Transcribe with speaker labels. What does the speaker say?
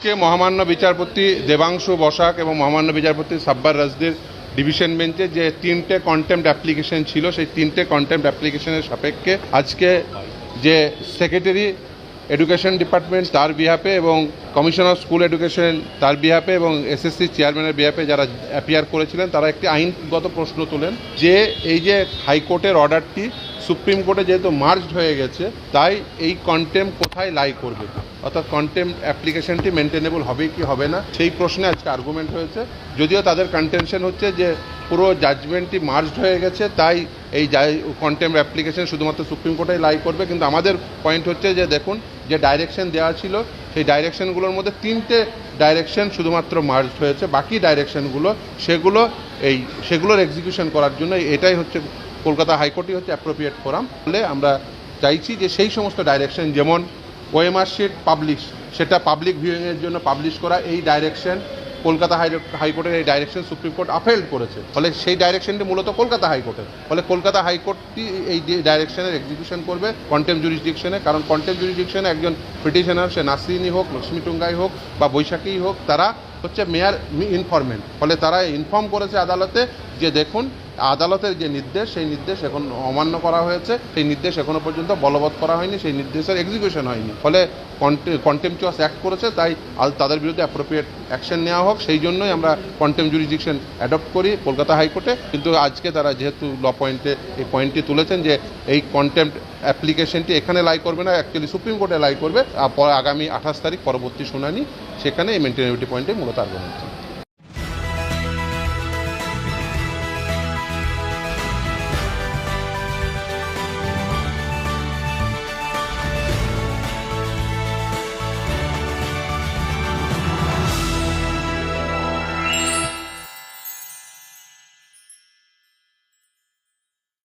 Speaker 1: আজকে মহামান্য বিচারপতি দেবাংশু বসাক এবং মহামান্য বিচারপতি সাব্বার রাজদের ডিভিশন বেঞ্চে যে তিনটে কন্টেম্প অ্যাপ্লিকেশন ছিল, সেই তিনটে কন্টেম্পট অ্যাপ্লিকেশনের সাপেক্ষে আজকে যে সেক্রেটারি এডুকেশন ডিপার্টমেন্ট তার বিহাপে এবং কমিশন অফ স্কুল এডুকেশন তার বিহাপে এবং এসএসসি চেয়ারম্যানের বিহাপে যারা অ্যাপিয়ার করেছিলেন, তারা একটি আইনগত প্রশ্ন তোলেন যে এই যে হাইকোর্টের অর্ডারটি সুপ্রিম কোর্টে যেহেতু মার্জড হয়ে গেছে, তাই এই কন্টেম কোথায় লাই করবে? অর্থাৎ কন্টেম অ্যাপ্লিকেশনটি মেনটেনেবল হবে কি হবে না? সেই প্রশ্নে আজকে আর্গুমেন্ট হয়েছে। যদিও তাদের কন্টেনশন হচ্ছে যে পুরো জাজমেন্টটি মার্জড হয়ে গেছে, তাই এই কন্টেম অ্যাপ্লিকেশন শুধুমাত্র সুপ্রিম কোর্টেই লাই করবে। কিন্তু আমাদের পয়েন্ট হচ্ছে যে দেখুন, যে ডাইরেকশন দেওয়া ছিল, সেই ডাইরেকশনগুলোর মধ্যে তিনটে ডাইরেকশন শুধুমাত্র মার্জড হয়েছে। বাকি ডাইরেকশনগুলো সেগুলো এই, সেগুলোর এক্সিকিউশন করার জন্য এটাই হচ্ছে কলকাতা হাইকোর্টই হচ্ছে অ্যাপ্রোপ্রিয়েট ফোরাম ফলে আমরা চাইছি যে সেই সমস্ত ডাইরেকশন যেমন ওএমআর শিট পাবলিশ সেটা পাবলিক ভিউইংয়ের জন্য পাবলিশ করা, এই ডাইরেকশন কলকাতা হাই, হাইকোর্টের এই ডাইরেকশন সুপ্রিম কোর্ট আফেল্ড করেছে। ফলে সেই ডাইরেকশনটি মূলত কলকাতা হাইকোর্টের। ফলে কলকাতা হাইকোর্টটি এই ডাইরেকশনের এক্সিকিউশন করবে কন্টেম জুরিসডিকশনে কারণ কন্টেম জুরিসডিকশনে একজন পিটিশনার সে নাসরিনী হোক, লক্ষ্মী টুঙ্গাই হোক বা বৈশাখী হোক, তারা হচ্ছে মেয়ার ইনফরমেন্ট ফলে তারা ইনফর্ম করেছে আদালতে যে দেখুন আদালতের যে নির্দেশ, সেই নির্দেশ এখন অমান্য করা হয়েছে। সেই নির্দেশ এখনও পর্যন্ত বলবৎ করা হয়নি, সেই নির্দেশের এক্সিকিউশন হয়নি। ফলে কন্টেম্পচুয়াস অ্যাক্ট করেছে, তাই তাদের বিরুদ্ধে অ্যাপ্রোপ্রিয়েট অ্যাকশন নেওয়া হোক। সেই জন্যই আমরা কন্টেম জুরিডিকশন অ্যাডপ্ট করি কলকাতা হাইকোর্টে। কিন্তু আজকে তারা যেহেতু ল পয়েন্টে এই পয়েন্টটি তুলেছেন যে এই কন্টেম্প অ্যাপ্লিকেশনটি এখানে লাই করবে না অ্যাকচুয়ালি সুপ্রিম কোর্টে লাই করবে। আগামী আঠাশ তারিখ পরবর্তী শুনানি সেখানে এই মেনটেনেবিলিটি পয়েন্টে মূলত আর্গুমেন্ট